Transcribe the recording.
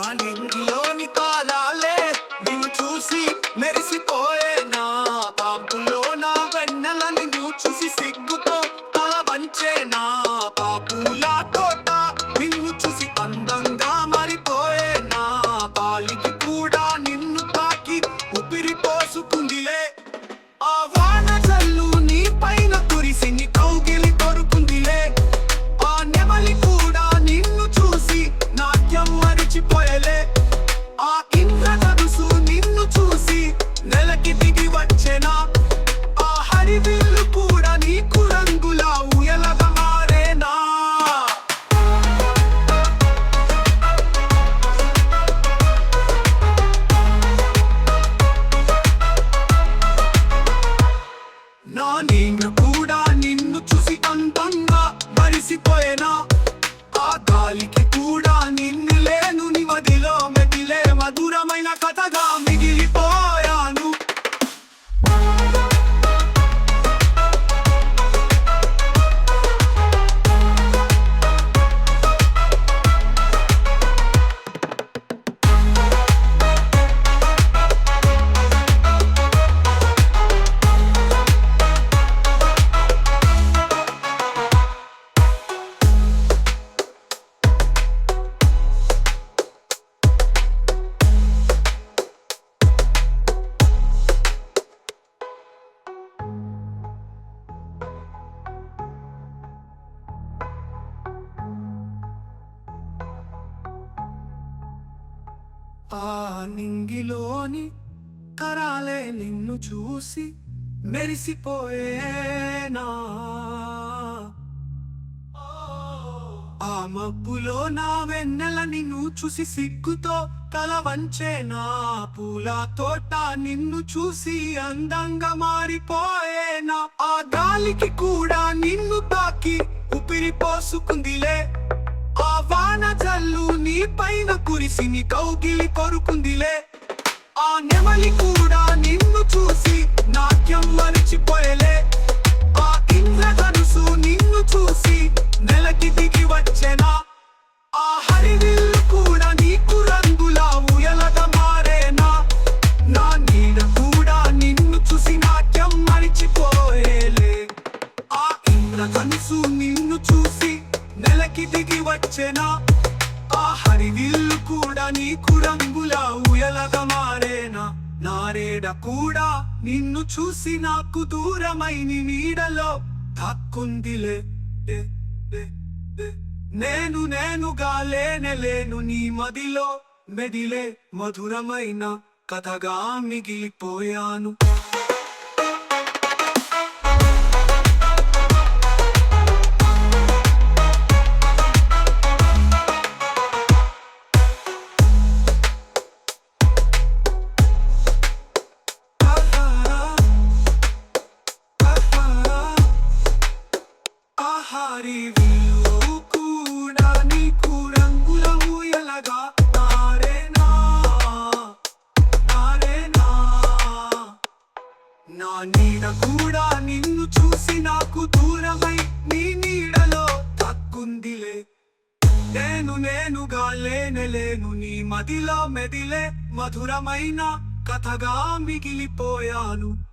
మార్నింగ్లోని కాలాలే నిన్ను చూసి మెరిసిపోయేనా పాపంలో నా వెన్నలని నువ్వు చూసి సిగ్గు మరిచిపోయలే. ఆ ఇంద్ర తరుసు నిన్ను చూసి నెలకి దిగి వచ్చేనా? ఆ హరివిల్లు కూడా నీకు రంగులా ఉయలగా మారేనా? నా నేను కూడా నిన్ను చూసి అందంగా మరిసిపోయేనా? ఆ గాలికి కూడా నిన్ను ఆ నింగిలోని కరాలే నిన్ను చూసి మెరిసిపోయేనా? ఆ మబ్బులో నా వెన్నెల నిన్ను చూసి సిగ్గుతో తల వంచేనా? పూల తోట నిన్ను చూసి అందంగా మారిపోయేనా? ఆ గాలికి కూడా నిన్ను తాకి ఊపిరి పోసుకుంది కళ్ళు నీ పైన కురిసి నీ కౌగిలి కొరుకుందిలే. ఆ నెమలి కూడా నిన్ను చూసి నాట్యం మరిచిపోయలే. ఆ ఇంద్రధనుసు నిన్ను చూసి నెలకి దిగి వచ్చేనా? ఆ హరివిల్లు కూడా నీకు రంగులా ఉయలగా మారేనా? నా నీడ కూడా నిన్ను చూసి నాట్యం మరిచిపోయేలే. ఆ ఇంద్రధనుసు నిన్ను చూసి నెలకి దిగి వచ్చేనా? ఆ హరివిల్లు కూడా నీకు రంగులా ఉయలగా మారేనా? నారేడ కూడా నిన్ను చూసి నాకు దూరమై నీడలో దాక్కుందిలే నేను నేనుగా లేనలేను నీ మదిలో మెదిలే మధురమైన కథగా మిగిలిపోయాను. నా నీడ కూడా నిన్ను చూసి నాకు దూరమై నీ నీడలో తక్కుందిలే నేను నేనుగా లేనే నీ మదిలో మెదిలే మధురమైన కథగా మిగిలిపోయాను.